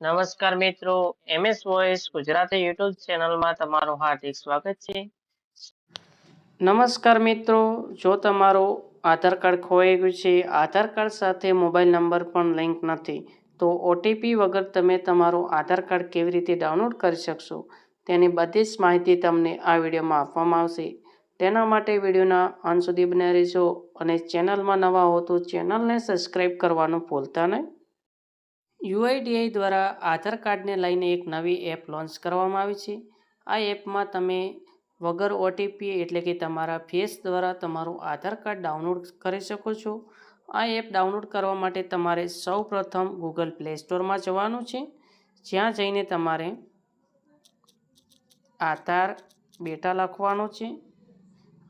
નમસ્કાર મિત્રો, MS voice Gujarati YouTube ચેનલમાં તમારું હાર્દિક સ્વાગત છે. નમસ્કાર મિત્રો, જો તમારું આધાર કાર્ડ ખોવાઈ ગયું છે, આધાર કાર્ડ સાથે મોબાઈલ નંબર પણ લિંક નથી, તો ઓટીપી વગર તમે તમારું આધાર કાર્ડ કેવી રીતે ડાઉનલોડ કરી શકશો, તેની બધી જ માહિતી તમને આ વિડીયોમાં આપવામાં આવશે. તેના માટે વિડીયોના અંત સુધી બને રહેજો અને ચેનલમાં નવા હો તો ચેનલને સબસ્ક્રાઈબ કરવાનું ભૂલતા નહીં. યુઆઈડીઆઈ દ્વારા આધાર કાર્ડને લઈને એક નવી એપ લોન્ચ કરવામાં આવી છે. આ એપમાં તમે વગર ઓટીપી એટલે કે તમારા ફેસ દ્વારા તમારું આધાર કાર્ડ ડાઉનલોડ કરી શકો છો. આ એપ ડાઉનલોડ કરવા માટે તમારે સૌ પ્રથમ ગૂગલ પ્લે સ્ટોરમાં જવાનું છે. જ્યાં જઈને તમારે આધાર બેટા લખવાનો છે.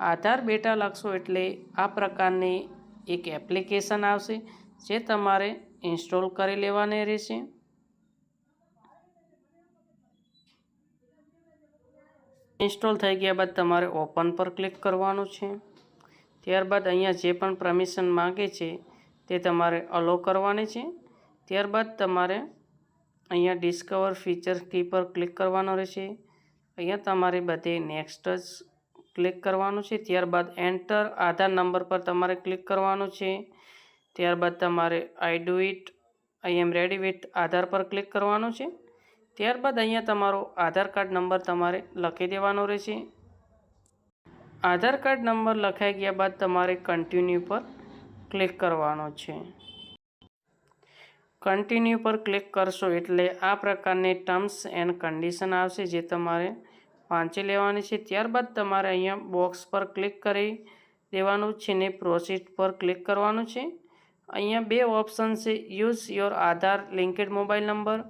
આધાર બેટા લખશો એટલે આ પ્રકારની એક એપ્લિકેશન આવશે. જે તમારે ઇન્સ્ટોલ કરી લેવાની રહેશે. ઇન્સ્ટોલ થઈ ગયા બાદ તમારે ઓપન પર ક્લિક કરવાનું છે. ત્યારબાદ અહીંયા જે પણ પરમિશન માગે છે, તે તમારે અલો કરવાની છે. ત્યારબાદ તમારે અહીંયા ડિસ્કવર ફીચર કી પર ક્લિક કરવાનો રહેશે. અહીંયા તમારે બધે નેક્સ્ટ જ ક્લિક કરવાનું છે. ત્યારબાદ એન્ટર આધાર નંબર પર તમારે ક્લિક કરવાનું છે. ત્યારબાદ તમારે I do it I am ready with Aadhaar પર ક્લિક કરવાનું છે. ત્યારબાદ અહીંયા તમારો આધાર કાર્ડ નંબર તમારે લખી દેવાનો રહેશે. આધાર કાર્ડ નંબર લખાઈ ગયા બાદ તમારે કન્ટિન્યુ પર ક્લિક કરવાનો છે. કન્ટિન્યુ પર ક્લિક કરશો એટલે આ પ્રકારની ટર્મ્સ એન્ડ કન્ડિશન આવશે જે તમારે વાંચી લેવાની છે. ત્યારબાદ તમારે અહીંયા બોક્સ પર ક્લિક કરી દેવાનું છે ને પ્રોસીડ પર ક્લિક કરવાનું છે. અહીંયા બે ઓપ્શન છે. Use your Aadhaar linked mobile number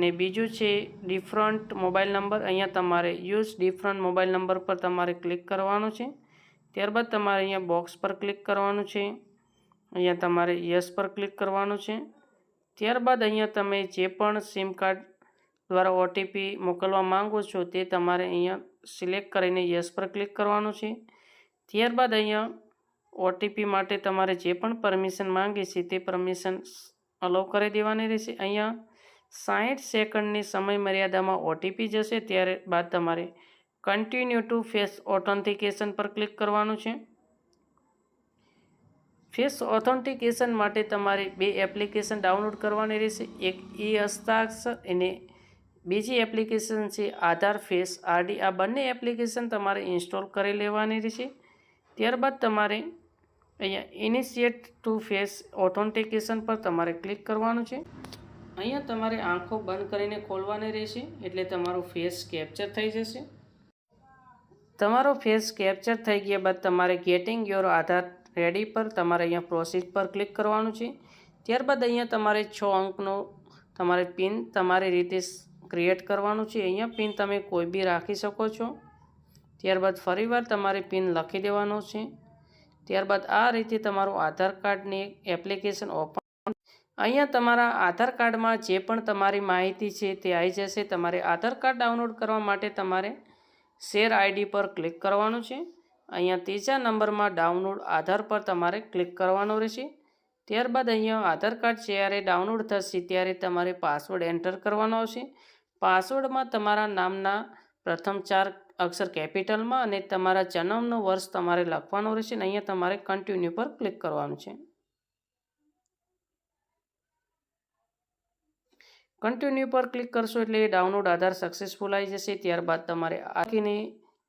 ને બીજું છે ડિફરન્ટ મોબાઈલ નંબર. અહીંયા તમારે યુઝ ડિફરન્ટ મોબાઈલ નંબર પર તમારે ક્લિક કરવાનું છે. ત્યારબાદ તમારે અહીંયા બોક્સ પર ક્લિક કરવાનું છે. અહીંયા તમારે યસ પર ક્લિક કરવાનું છે. ત્યારબાદ અહીંયા તમે જે પણ સિમ કાર્ડ દ્વારા ઓટીપી મોકલવા માંગો છો તે તમારે અહીંયા સિલેક્ટ કરીને યસ પર ક્લિક કરવાનું છે. ત્યારબાદ અહીંયા ઓટીપી માટે તમારે જે પણ પરમિશન માંગે છે તે પરમિશન અલાઉ કરી દેવાની રહેશે. અહીંયા સાઠ સેકન્ડની સમય મર્યાદામાં ઓટીપી જશે, ત્યારે બાદ તમારે કન્ટિન્યુ ટુ ફેસ ઓથેન્ટિકેશન પર ક્લિક કરવાનું છે. ફેસ ઓથેન્ટિકેશન માટે તમારે બે એપ્લિકેશન ડાઉનલોડ કરવાની રહેશે. એક ઈ હસ્તાક્ષર અને બીજી એપ્લિકેશન છે આધાર ફેસ આરડી આ બંને એપ્લિકેશન તમારે ઇન્સ્ટોલ કરી લેવાની રહેશે. ત્યારબાદ તમારે અહીંયા ઇનિશિયેટ ટુ ફેસ ઓથોન્ટિકેશન પર તમારે ક્લિક કરવાનું છે. અહીંયા તમારે આંખો બંધ કરીને ખોલવાની રહેશે, એટલે તમારો ફેસ કેપ્ચર થઈ જશે. તમારો ફેસ કેપ્ચર થઈ ગયા બાદ તમારે ગેટિંગ યોર આધાર રેડી પર તમારે અહીંયા પ્રોસીડ પર ક્લિક કરવાનું છે. ત્યારબાદ અહીંયા તમારે છ અંકનો તમારે પિન તમારી રીતે ક્રિએટ કરવાનું છે. અહીંયા પિન તમે કોઈ બી રાખી શકો છો. ત્યારબાદ ફરીવાર તમારે પિન લખી દેવાનો છે. ત્યારબાદ આ રીતે તમારું આધાર કાર્ડની એપ્લિકેશન ઓપન અહીંયા તમારા આધાર કાર્ડમાં જે પણ તમારી માહિતી છે તે આવી જશે. તમારે આધાર કાર્ડ ડાઉનલોડ કરવા માટે તમારે શેર આઈડી પર ક્લિક કરવાનું છે. અહીંયા ત્રીજા નંબરમાં ડાઉનલોડ આધાર પર તમારે ક્લિક કરવાનો રહેશે. ત્યારબાદ અહીંયા આધાર કાર્ડ જ્યારે ડાઉનલોડ થશે ત્યારે તમારે પાસવર્ડ એન્ટર કરવાનો આવશે. પાસવર્ડમાં તમારા નામના પ્રથમ ચાર અક્ષર કેપિટલમાં અને તમારા જન્મનું વર્ષ તમારે લખવાનું રહેશે અને અહીંયા તમારે કન્ટિન્યુ પર ક્લિક કરવાનું છે. કન્ટિન્યુ પર ક્લિક કરશો એટલે ડાઉનલોડ આધાર સક્સેસફુલ આવી જશે. ત્યારબાદ તમારે આખીને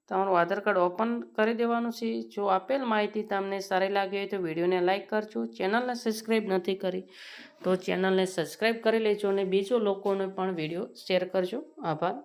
તમારું આધાર કાર્ડ ઓપન કરી દેવાનું છે. જો આપેલ માહિતી તમને સારી લાગી હોય તો વિડીયોને લાઇક કરજો. ચેનલને સબસ્ક્રાઈબ નથી કરી તો ચેનલને સબસ્ક્રાઈબ કરી લેજો અને બીજો લોકોને પણ વીડિયો શેર કરજો. આભાર.